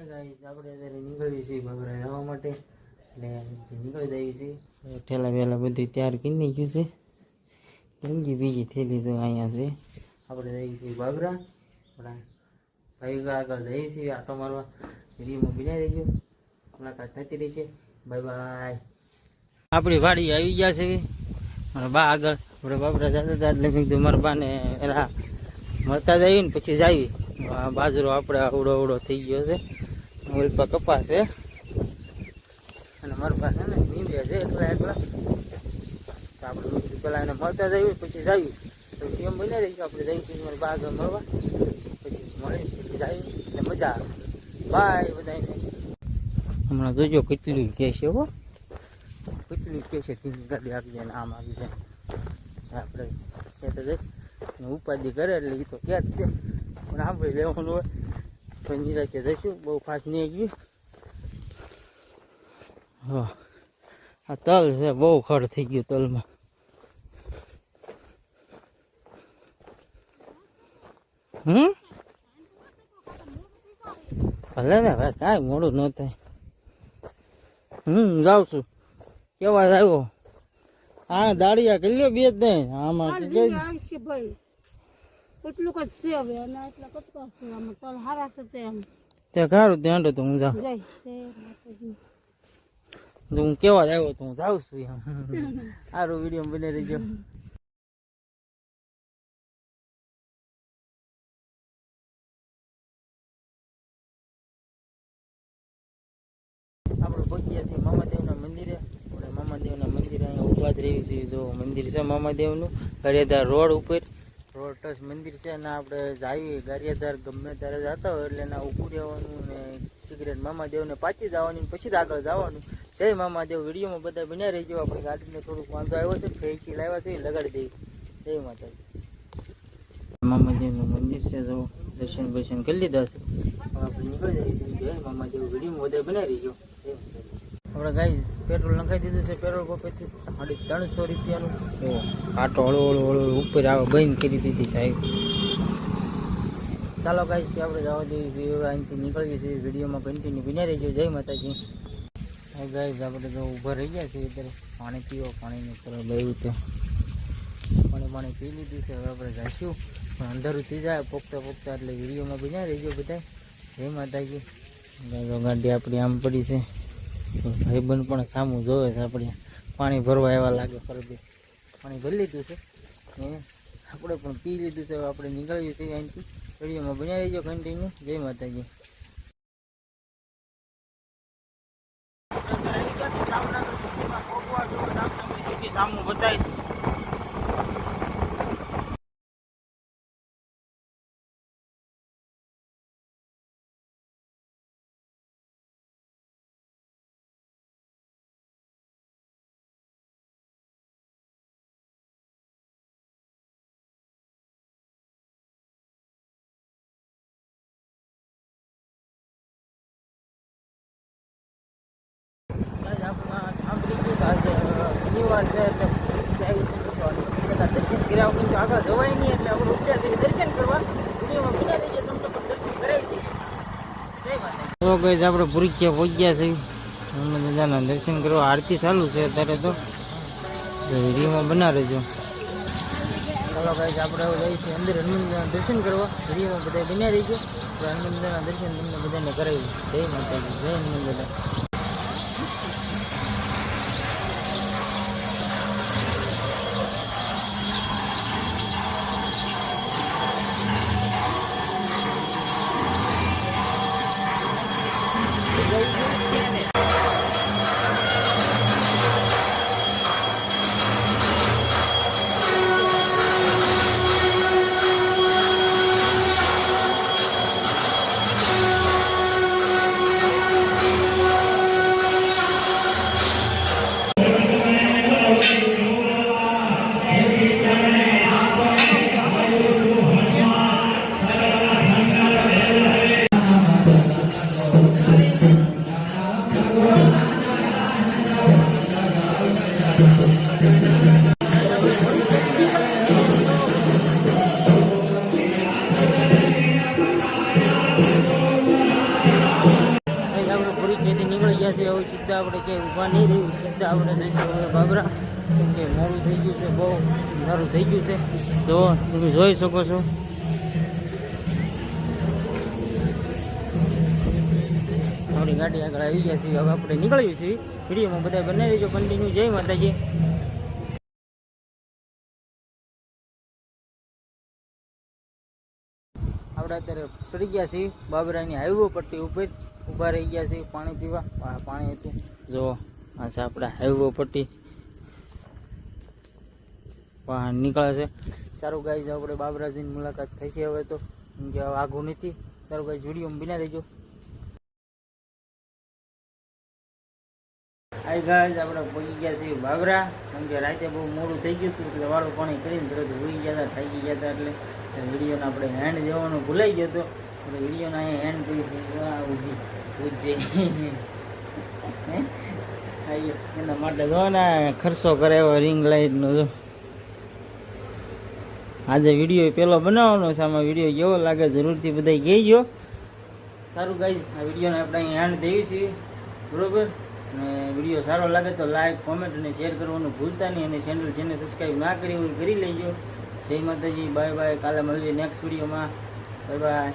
Hi guys આપણે અત્યારે નીકળીએ છીએ બાબરા જવા માટે. એટલે નીકળી જઈએ છીએ. ઠેલા વેલા બધી તૈયાર કરી ગયું છે. ગંજી બીજી થેલી તો અહીંયા છે. આપણે જઈએ છીએ બાબરા. આપણા ભાઈ આગળ જઈએ છીએ, આટો મારવા. વિડીયોમાં બિનાઈ રહીજો. મુલાકાત થતી રહી છે બાય બાય આપણી વાડી આવી ગયા છે. મારા બા આગળ. આપણે બાબરા જતા હતા એટલે મેં કીધું મારા બાને એના મળતા જઈએ ને પછી જાવી આ બાજરો આપણે અવડો અવડો થઈ ગયો છે. ઓલપા કપાસ છે અને મારી પાસે ને નીંદે છે, એકલા એકલા. તો આપણે પેલા એને મળતા જઈએ પછી જાવી તો એમ બની રહી આપણે જઈએ છીએ, મારા બા આગળ મળવા. પછી મળે પછી જાવી એટલે મજા આવે. બાય બધાને. હમણાં જોજો કેટલી કે છે હો. કેટલી કે છે ગાડી આવી જાય આમ આવી જાય. આપણે કહેતા જઈ ઉપાધિ કરે એટલે એ તો કે જ છે પણ આપણે લેવાનું હોય. નિરાતે જઈશું બહુ ફાસ્ટ નહીં ગયું. હા. આ તલ છે બહુ ખડ થઈ ગયું તલમાં. હમ? ભલે ને ભાઈ કાંઈ મોડું ન થાય. હમ જાઉં છું. કેવા આવ્યો હા દાડિયા કરી લ્યો બે જ નહીં આમાં ભાઈ. એટલું જ છે હવે અને એટલા કટકા છે આમાં તલ હારા છે તે એમ. તે ખારું ત્યાં તો હું જાઉં. જય તો હું કેવા જ આવ્યો તો હું જાઉં છું એમ. સારું વીડિયો બને રહીજો. આપણે પહોંચ્યા છીએ મામાદેવના મંદિરે આપણે મામાદેવના મંદિરે અહીંયા ઊભા જ રહી છીએ જો મંદિર છે મામાદેવનું ઘરેદાર રોડ ઉપર. રોડ ટચ મંદિર છે અને આપણે જાવી ગારિયાધાર ગમે ત્યારે જતા હોય એટલે એના ઊભું રહેવાનું ને સિગરેટ મામાદેવને પાછી જવાની પછી જ આગળ જવાનું. જય મામાદેવ, વિડીયોમાં બધા બન્યા રહી ગયો આપણે ગાડીને થોડુંક વાંધો આવ્યો છે ફેંકી લાવ્યા છે, લગાડી દઈએ. જય માતાજી. મામાદેવનું મંદિર છે, જો દર્શન બર્શન કરી લીધા છે. આપણે નીકળી જઈએ છીએ. જય મામાદેવ, વિડીયોમાં બધા બનાવી રહી માતાજી આપણે ગાઈ પેટ્રોલ નખાઈ દીધું છે પેટ્રોલ પંપેથી સાડી ત્રણસો રૂપિયાનું. ઓ આટો હળો હળો હળો ઉપર આવે બંધ કરી દીધી સાહેબ. ચાલો ગાઈસ કે આપણે જવા દઈએ છીએ અહીંથી નીકળીએ છીએ. વિડીયોમાં કન્ટિન્યુ બિના રહીજો. જય માતાજી. સાહેબ ગાઈઝ આપણે તો ઊભા રહી ગયા છીએ અત્યારે. પાણી પીવો પાણીની તરફ લેવું તો પાણી પાણી પી લીધું છે. હવે આપણે જઈશું. પણ અંધારું થઈ જાય પોખતા પોગતા એટલે વિડીયોમાં બન્યા રહીજો બધા જય માતાજી. ગાડી આપણી આમ પડી છે. ભાઈબંધ પણ સામું જોવે છે, આપણે પાણી ભરવા એવા લાગે ફરતી. પાણી ભરી લીધું છે. આપણે પણ પી લીધું છે આપણે નીકળીએ છે અહીંથી. વિડીયોમાં બનાવી દેજો કન્ટિન્યુ જય માતાજી સામું બતાવીશ આજ આપણા સાંભળી ગયું કે શનિવાર છે એટલે પેલા દર્શન કર્યા વગર આગળ જવાય નહીં એટલે આપણે ઉઠ્યા છીએ દર્શન કરવા. દુનિયામાં તમને પણ દર્શન કરાવી દઈએ. તો ગઈ આપણે ભૂરિયા પહોંચ્યા છે દાદાના દર્શન કરવા આરતી ચાલુ છે અત્યારે તો. વિડીયોમાં બના રહેજો. ચાલો ગાઈસ આપણે જઈશું જઈએ અંદર હનુમાનજીના દર્શન કરવા. વિડીયોમાં બધા બન્યા રહીજો. હનુમાનજીના દર્શન તમને બધાને કરાવી જય માતાજી જય હનુમાન દાદા સીધા આપણે ક્યાંય ઊભા નહીં રહ્યું સીધા આપણે જઈશું બાબરા કેમ કે મોડું થઈ ગયું છે, બહુ સારું થઈ ગયું છે. તો તમે જોઈ શકો છો. આપણી ગાડી આગળ આવી ગયા છીએ. હવે આપણે નીકળ્યું છીએ. વિડીયોમાં બધા બનાવી દેજો કન્ટિન્યુ જય માતાજી. આપણે અત્યારે ચડી ગયા છીએ. બાબરાની હાઈવે પટ્ટી ઉપર. ઊભા રહી ગયા છીએ પાણી પીવા. પાણી હતું. જુઓ, આ છે આપણા હાઈવે પટ્ટી. નીકળે છે. સારું ગાઈ આપણે બાબરાજીની મુલાકાત થઈ છે હવે તો. કે નથી. સારું ગાઈ વિડીયોમાં બિના રહેજો. આઈ ગાઈઝ આપણે પહોંચી ગયા છીએ બાબરા. કેમ કે રાતે બહુ મોડું થઈ ગયું હતું, એટલે વાળું પાણી કરીને તરત ભૂલી ગયા હતા, થાકી ગયા હતા, એટલે વિડીયોને આપણે હેન્ડ દેવાનું ભૂલાઈ ગયો હતો. એટલે વિડીયોને અહીંયા હેન્ડ કરી ઊભી પૂછે એના માટે જો ને ખર્ચો કરે એવો રિંગ લાઇટનો જો. આજે વીડિયો પેલો બનાવવાનો છે, આમાં વીડિયો કેવો લાગે જરૂરથી બધા કહેજો. સારું ગાઈઝ આ વિડીયોને આપણે અહીં હેન્ડ દેવી છીએ બરોબર? અને વીડિયો સારો લાગે તો લાઈક કોમેન્ટ અને શેર કરવાનું ભૂલતા નહીં. અને ચેનલ જેને સબસ્ક્રાઈબ ના કરી હોય કરી લેજો. જય માતાજી બાય બાય કાલે મળીએ નેક્સ્ટ વિડીયોમાં બાય બાય